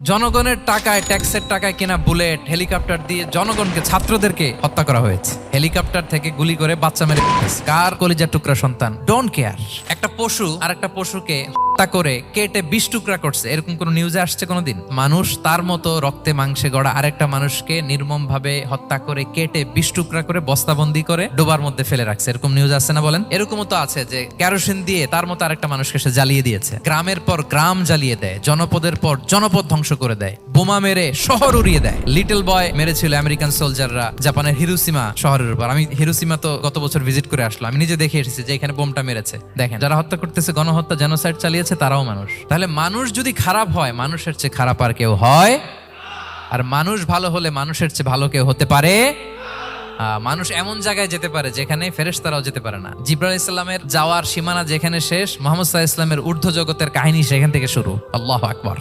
জনগণের টাকায়, ট্যাক্সের টাকায় কেনা বুলেট, হেলিকপ্টার দিয়ে জনগণকে, ছাত্রদেরকে হত্যা করা হয়েছে। হেলিকপ্টার থেকে গুলি করে বাচ্চা মেরে কার কলিজার টুকরা সন্তান? ডোন্ট কেয়ার একটা পশু আর একটা পশুকে হত্যা করে কেটে বিষ টুকরা করছে। এরকম কোনো নিউজে আসছে কোনোদিন? মানুষ তার মতো রক্তে মাংসে গড়া আরেকটা মানুষকে নির্মম ভাবে হত্যা করে, কেটে বিষ টুকরা করে বস্তাবন্দি করে ডোবার মধ্যে ফেলে রাখছে। এরকম নিউজ আছে না বলেন? এরকমও তো আছে যে ক্যারোসিন দিয়ে তার মতো আরেকটা মানুষকে সে জ্বালিয়ে দিয়েছে। গ্রামের পর গ্রাম জ্বালিয়ে দেয়, জনপদের পর জনপদ ধ্বংস করে দেয়। বোমা মেরে শহর উড়িয়ে দেয়। লিটল বয় মেরেছিল আমেরিকান সোলজাররা জাপানের হিরোসীমা শহরের উপর। আমি হিরোসীমা তো গত বছর ভিজিট করে আসলাম। আমি নিজে দেখে এসেছি যে এখানে বোমটা মেরেছে। দেখেন, যারা হত্যা করতেছে, গণহত্যা জেনোসাইড চালিয়েছে, তারাও মানুষ। তাহলে মানুষ যদি খারাপ হয়, মানুষের চেয়ে খারাপ আর কেউ হয়? আর মানুষ ভালো হলে মানুষের চেয়ে ভালো কেউ হতে পারে? মানুষ এমন জায়গায় যেতে পারে যেখানে ফেরেশতারাও যেতে পারে না। জিব্রাইল ইসলামের যাওয়ার সীমানা যেখানে শেষ, মোহাম্মদ সাহা ইসলামের ঊর্ধ্ব জগতের কাহিনী সেখান থেকে শুরু। আল্লাহ আকবর।